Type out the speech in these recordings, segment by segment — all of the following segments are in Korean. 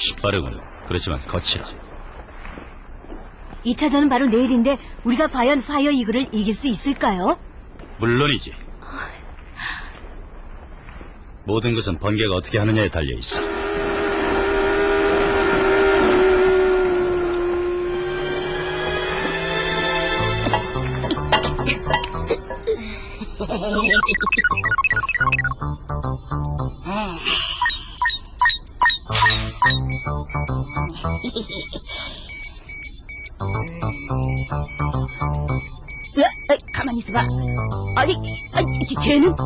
몹시 빠르군. 그렇지만 거칠어. 2차전은 바로 내일인데 우리가 과연 파이어 이글을 이길 수 있을까요? 물론이지. 모든 것은 번개가 어떻게 하느냐에 달려 있어. 어, 가만히 있어봐. 아니, 아니, 쟤- 쟤는? 어,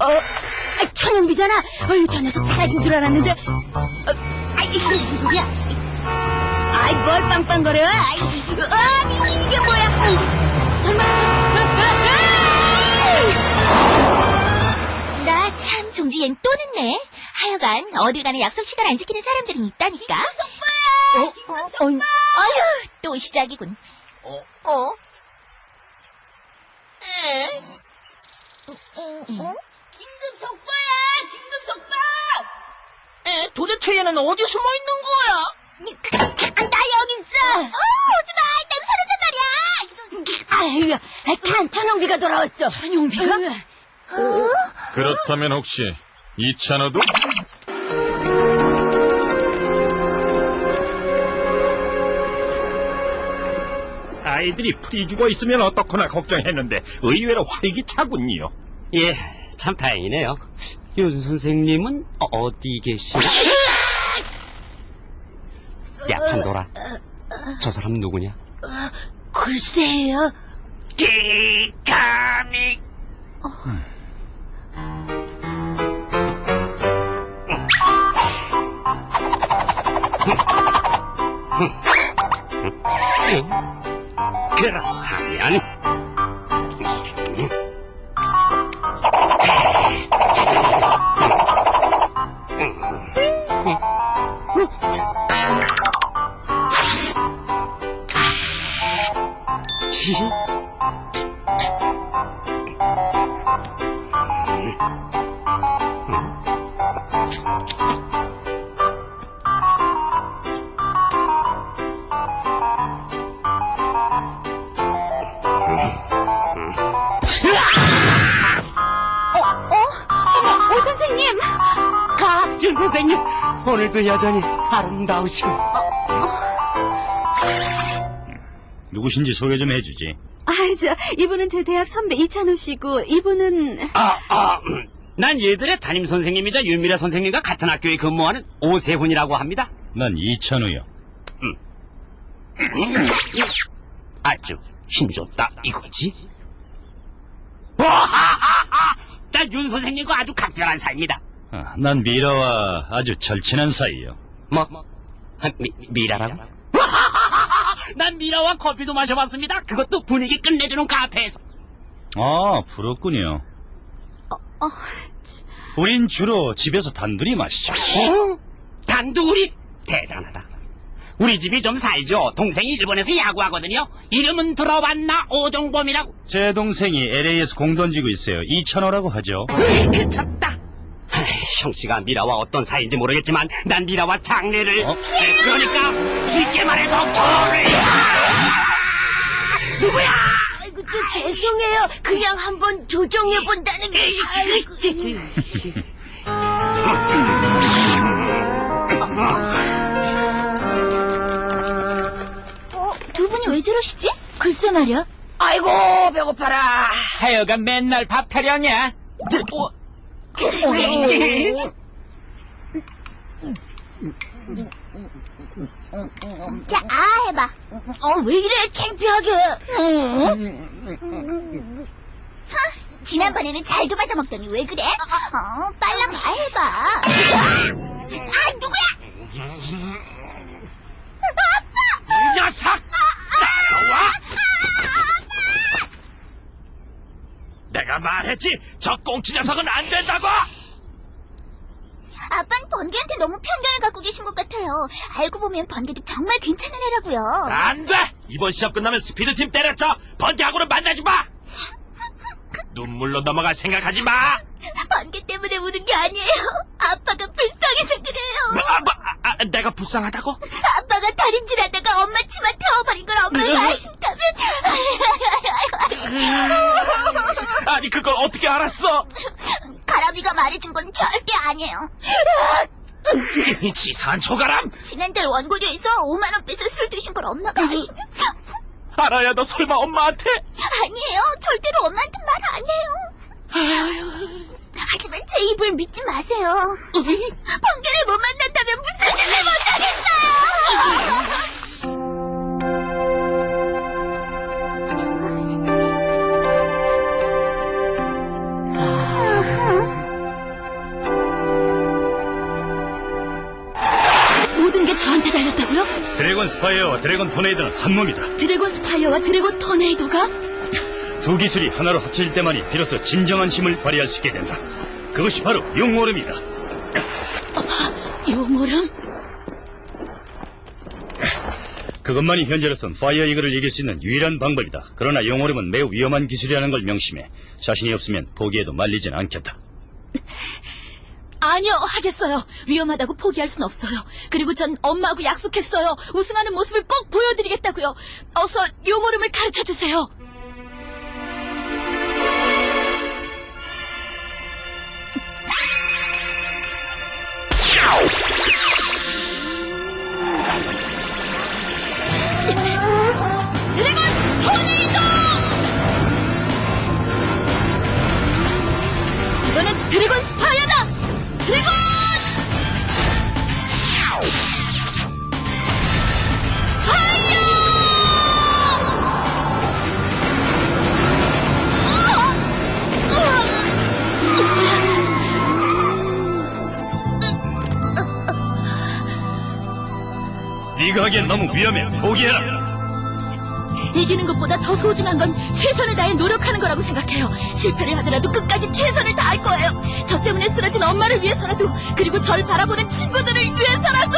아, 천연비잖아. 어휴, 저 녀석 사라진 줄 알았는데. 어, 아이, 이게 무슨 소리야? 아이, 뭘 빵빵거려? 아이, 아, 이- 이게 뭐야? 아이, 설마, 나 참 종지 얜또 늦네. 하여간 어딜 가나 약속 시간 안 지키는 사람들은 있다니까. 어, 어, 어, 아휴 또 시작이군. 어? 어? 에? 응? 긴급 속보야! 긴급 속보! 에? 도대체 얘는 어디 숨어 있는 거야? 나 여기 있어! 어, 오지 마. 일단 사라져 말이야. 아유, 간 천용비가 돌아왔어. 천용비가? 그렇다면 혹시 이찬호도? 아이들이 풀이 죽어 있으면 어떻거나 걱정했는데 의외로 활기차군요. 예, 참 다행이네요. 윤 선생님은 어디 계시나? 야, 판도라. 저 사람 누구냐? 글쎄요. 티타닉! 그렇다면 오 오늘도 여전히 아름다우시고. 누구신지 소개 좀 해주지. 아, 저, 이분은 제 대학 선배 이찬우 씨고, 이분은, 아, 아, 음. 난 얘들의 담임 선생님이자 윤미래 선생님과 같은 학교에 근무하는 오세훈이라고 합니다. 난 이찬우요. 아주 힘좋다 이거지? 와하하하! 난윤 선생님과 아주 각별한 사이입니다. 아, 난 미라와 아주 절친한 사이요. 뭐? 아, 미, 미라라고? 난 미라와 커피도 마셔봤습니다. 그것도 분위기 끝내주는 카페에서. 아, 부럽군요. 어, 우린 주로 집에서 단둘이 마시죠. 어? 단둘이? 대단하다. 우리 집이 좀 살죠. 동생이 일본에서 야구하거든요. 이름은 들어봤나? 오종범이라고. 제 동생이 LA에서 공 던지고 있어요. 이찬호라고 하죠. 그쳤다. 형씨가 미라와 어떤 사이인지 모르겠지만 난 미라와 장례를 어? 네, 그러니까 쉽게 말해서 결혼을 누구야? 아이고, 저 죄송해요. 그냥 한번 조정해 본다는 게. 아이고. 어, 두 분이 왜 저러시지? 글쎄 말이야. 아이고, 배고파라. 하여간 맨날 밥 타령이야. 어? 자, 아 해봐. 어, 왜 이래, 창피하게. 지난번에는 잘도 받아 먹더니 왜 그래? 어, 빨라 봐 해봐. 아, 누구야? 아빠! 이 녀석! 따라와! 내가 말했지! 저 꽁치 녀석은 안 된다고! 아빠는 번개한테 너무 편견을 갖고 계신 것 같아요. 알고 보면 번개도 정말 괜찮은 애라고요. 안 돼! 이번 시합 끝나면 스피드팀 때려쳐! 번개하고는 만나지 마! 눈물로 넘어갈 생각하지 마! 번개 때문에 우는 게 아니에요. 아빠가 불쌍해서 그래요. 아, 뭐, 아, 아, 아, 내가 불쌍하다고? 아빠 가 다림질하다가 엄마 치마 태워버린 걸 엄마가 아신다면. 아니, 그걸 어떻게 알았어? 가람이가 말해준 건 절대 아니에요. 이 치사한 초가람! 지난달 원고료에서 5만 원 빼서 술 드신 걸 엄마가 아시면 알아야 너 설마 엄마한테? 아니에요. 절대로 엄마한테 말 안 해요. 하지만 제 입을 믿지 마세요. 번개를 못 만난다면 무슨 짓을 못하겠어요. 모든 게 저한테 달렸다고요? 드래곤 스파이어와 드래곤 토네이도는 한 몸이다. 드래곤 스파이어와 드래곤 토네이도가? 두 기술이 하나로 합쳐질 때만이 비로소 진정한 힘을 발휘할 수 있게 된다. 그것이 바로 용오름이다. 용오름? 그것만이 현재로선 파이어 이글을 이길 수 있는 유일한 방법이다. 그러나 용오름은 매우 위험한 기술이라는 걸 명심해. 자신이 없으면 포기해도 말리진 않겠다. 아니요, 하겠어요. 위험하다고 포기할 순 없어요. 그리고 전 엄마하고 약속했어요. 우승하는 모습을 꼭 보여드리겠다고요. 어서 용오름을 가르쳐 주세요. 위험해. 포기해라. 이기는 것보다 더 소중한 건 최선을 다해 노력하는 거라고 생각해요. 실패를 하더라도 끝까지 최선을 다할 거예요. 저 때문에 쓰러진 엄마를 위해서라도, 그리고 절 바라보는 친구들을 위해서라도!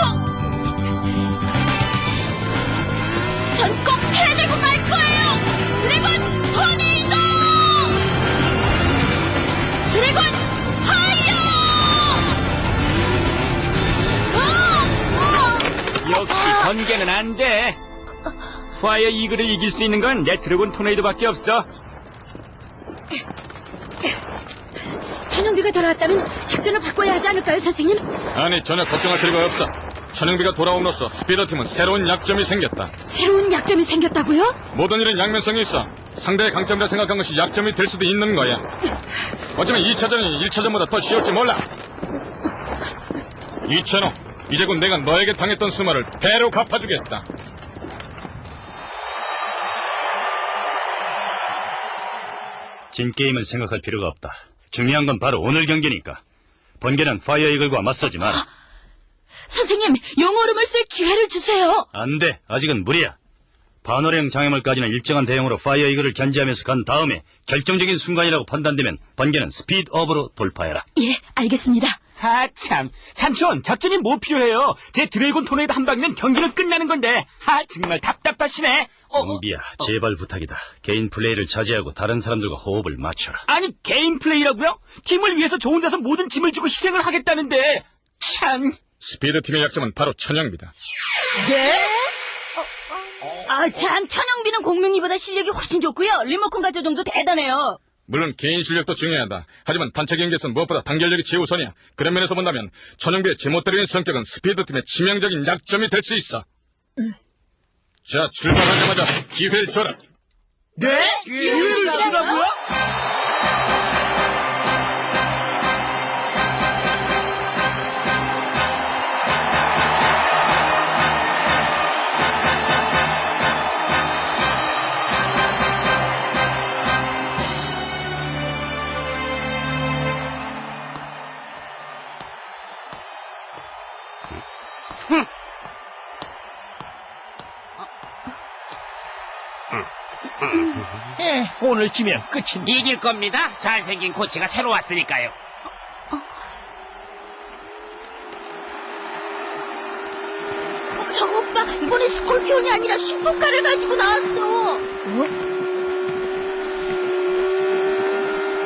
전 꼭 해내고 말 거예요! 드래곤 토네 역시 번개는 안 돼. 파이어 이글을 이길 수 있는 건 내 드래곤 토네이도밖에 없어. 천영비가 돌아왔다면 작전을 바꿔야 하지 않을까요, 선생님? 아니 전혀 걱정할 필요가 없어. 천영비가 돌아옴으로써 스피더팀은 새로운 약점이 생겼다. 새로운 약점이 생겼다고요? 모든 일은 양면성이 있어. 상대의 강점이라 생각한 것이 약점이 될 수도 있는 거야. 어쩌면 2차전이 1차전보다 더 쉬울지 몰라. 이천호, 이제 곧 내가 너에게 당했던 수모를 배로 갚아주겠다. 진 게임은 생각할 필요가 없다. 중요한 건 바로 오늘 경기니까. 번개는 파이어 이글과 맞서지 마라. 선생님, 용오름을 쓸 기회를 주세요. 안 돼. 아직은 무리야. 반월형 장애물까지는 일정한 대형으로 파이어 이글을 견제하면서 간 다음에 결정적인 순간이라고 판단되면 번개는 스피드업으로 돌파해라. 예, 알겠습니다. 아, 참. 삼촌, 작전이 뭐 필요해요? 제 드래곤 토네이도 한 방이면 경기는 끝나는 건데. 아, 정말 답답하시네. 어, 어, 용비야, 제발 부탁이다. 개인 플레이를 자제하고 다른 사람들과 호흡을 맞춰라. 아니, 개인 플레이라고요? 팀을 위해서 좋은 데서 모든 짐을 주고 희생을 하겠다는데. 참. 스피드팀의 약점은 바로 천영비다. 아, 참, 천영비는 공명이보다 실력이 훨씬 좋고요. 리모컨 가져정도 대단해요. 물론 개인 실력도 중요하다. 하지만 단체 경기에서는 무엇보다 단결력이 최우선이야. 그런 면에서 본다면 천영비의 제멋대로인 성격은 스피드팀의 치명적인 약점이 될 수 있어. 자, 출발하자마자 기회를 줘라. 네? 오늘 지면 끝입니다. 이길 겁니다. 잘생긴 코치가 새로 왔으니까요. 어, 저 오빠, 이번에 스콜피온이 아니라 슈퍼카를 가지고 나왔어. 어?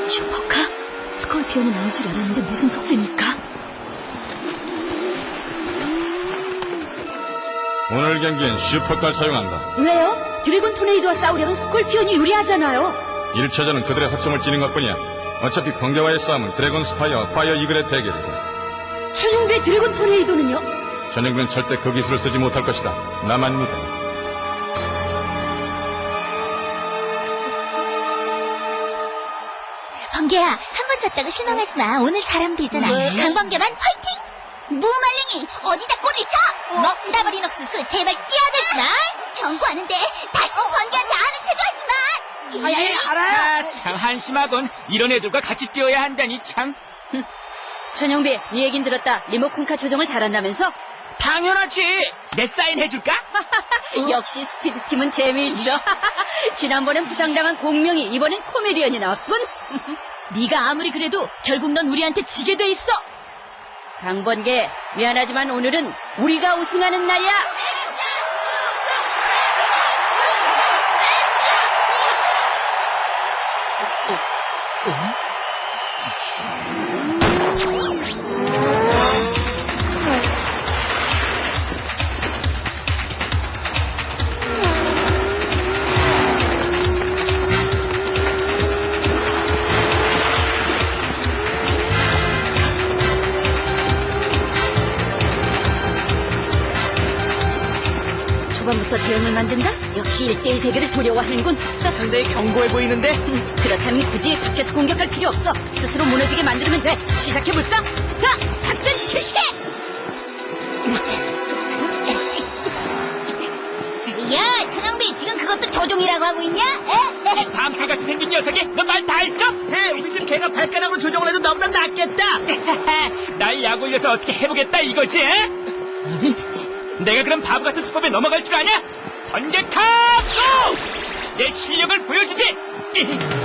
슈퍼카? 스콜피온이 나올 줄 알았는데 무슨 속셈일까? 오늘 경기엔 슈퍼카를 사용한다. 왜요? 드래곤 토네이도와 싸우려면 스콜피온이 유리하잖아요. 1차전은 그들의 허점을 찌는 것뿐이야. 어차피 번개와의 싸움은 드래곤 스파이어와 파이어 이글의 대결이다. 천용배 드래곤 토네이도는요? 전용비는 절대 그 기술을 쓰지 못할 것이다. 나만 믿어. 번개야, 한 번 졌다고 실망하지 마. 오늘 잘하면 되잖아. 강번개만 화이팅! 무말랭이, 어디다 꼬리 쳐! 먹다 버린 옥수수, 제발 끼어들지 마! 경고하는데, 다시 번개한테 아는 체도 하지 마! 예, 알아요. 참 한심하군. 이런 애들과 같이 뛰어야 한다니 참. 천용배, 네 얘긴 들었다. 리모컨카 조정을 잘한다면서? 당연하지. 내 사인 해줄까? 역시 스피드팀은 재미있어. 지난번엔 부상당한 공명이 이번엔 코미디언이 나왔군. 네가 아무리 그래도 결국 넌 우리한테 지게 돼 있어. 강번개, 미안하지만 오늘은 우리가 우승하는 날이야. 초반부터 대응을 만든다? 역시 1대1 대결을 두려워하는군. 상당히 견고해 보이는데. 그렇다면 굳이 밖에서 공격할 필요 없어. 스스로 무너지게 만들면 돼. 시작해볼까? 자, 작전 실시! 야, 천영비, 지금 그것도 조종이라고 하고 있냐? 에? 밤개같이 생긴 녀석이 너 말 다 했어? 헤, 우리 집 개가 발가락으로 조정을 해도 너보다 낫겠다. 날 약 올려서 어떻게 해보겠다 이거지? 에? 내가 그럼 바보 같은 수법에 넘어갈 줄 아냐? 번개 카고! 내 실력을 보여주지!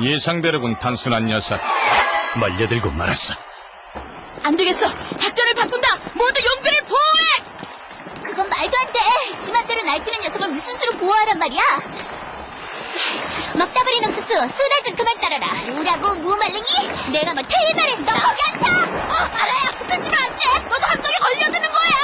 예상대로군 단순한 녀석. 말려들고 말았어. 안 되겠어. 작전을 바꾼다. 모두 용비를 보호해. 그건 말도 안 돼. 지맘대로 날뛰는 녀석을 무슨 수로 보호하란 말이야? 먹다 버린 옥수수, 수다 좀 그만 따라라. 뭐라고, 무말랭이? 내가 뭐 테이블했어? 너 거기 앉아! 어, 알아야 붙어지면 안 돼! 너도 한쪽에 걸려드는 거야!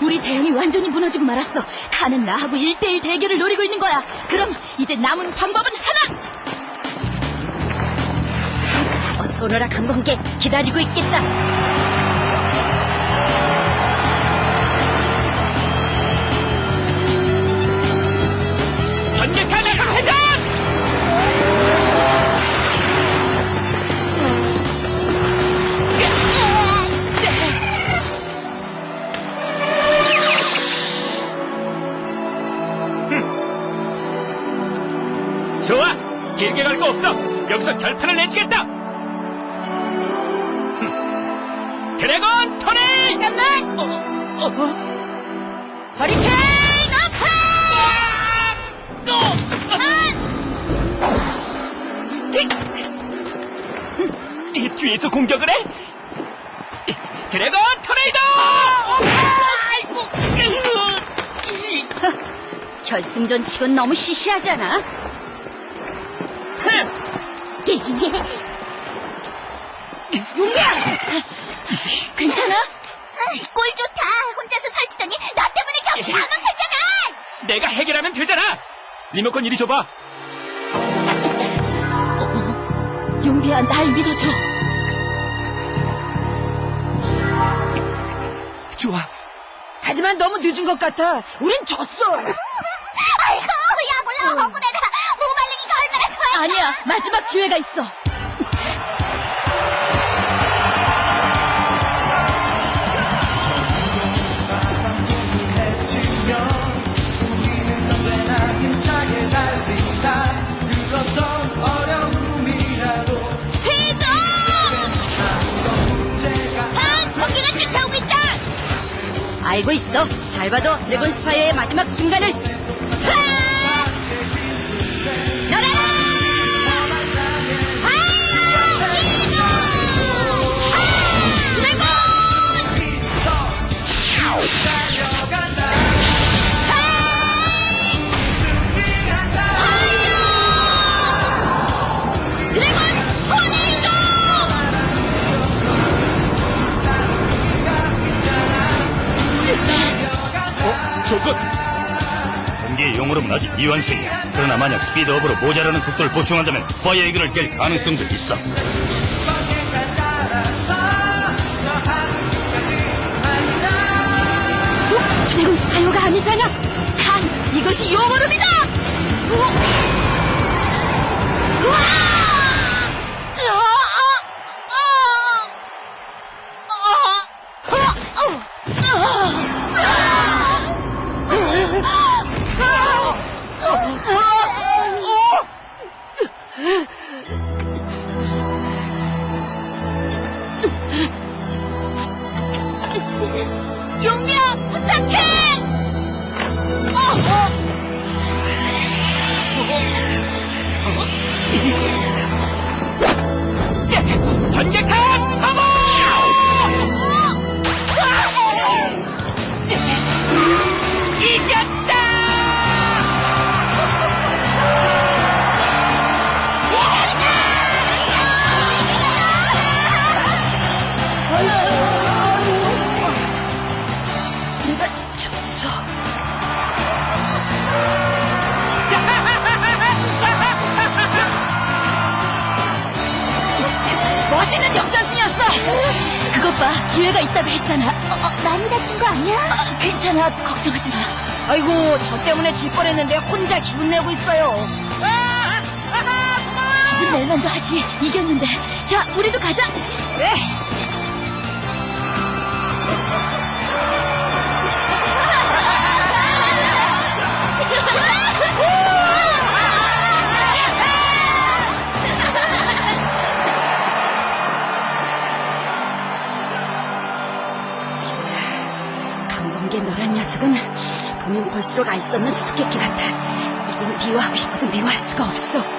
우리 대응이 완전히 무너지고 말았어. 카는 나하고 1대1 대결을 노리고 있는 거야. 그럼 이제 남은 방법은 하나. 어서 오너라 강범계 기다리고 있겠다. 드래곤 토네이도! 결승전 치곤 너무 시시하잖아. 용비야! 괜찮아? 꼴 좋다. 혼자서 설치더니 나 때문에 경기 방황하잖아! 내가 해결하면 되잖아! 리모컨 이리 줘봐! 용비 우리야, 날 믿어줘. 좋아. 하지만 너무 늦은 것 같아. 우린 졌어. 아이고, 야골라 억울해라. 무말랭이가 얼마나 좋아했나. 아니야, 마지막 기회가 있어. 알고 있어. 잘 봐도 드래곤 스파이어의 마지막 순간을. 만약 스피드업으로 모자라는 속도를 보충한다면 파이어 이글을 깰 가능성도 있어. 드래곤 스파이어가 아니잖아. 번개칸 기회가 있다고 했잖아. 어, 많이 다친 거 아니야? 아, 괜찮아, 걱정하지 마. 아이고, 저 때문에 질 뻔했는데 혼자 기분 내고 있어요. 기분 낼만도 하지. 이겼는데. 자, 우리도 가자. 그래. 볼수록 알 수 없는 수수께끼 같아. 이젠 미워하고 싶어도 미워할 수가 없어.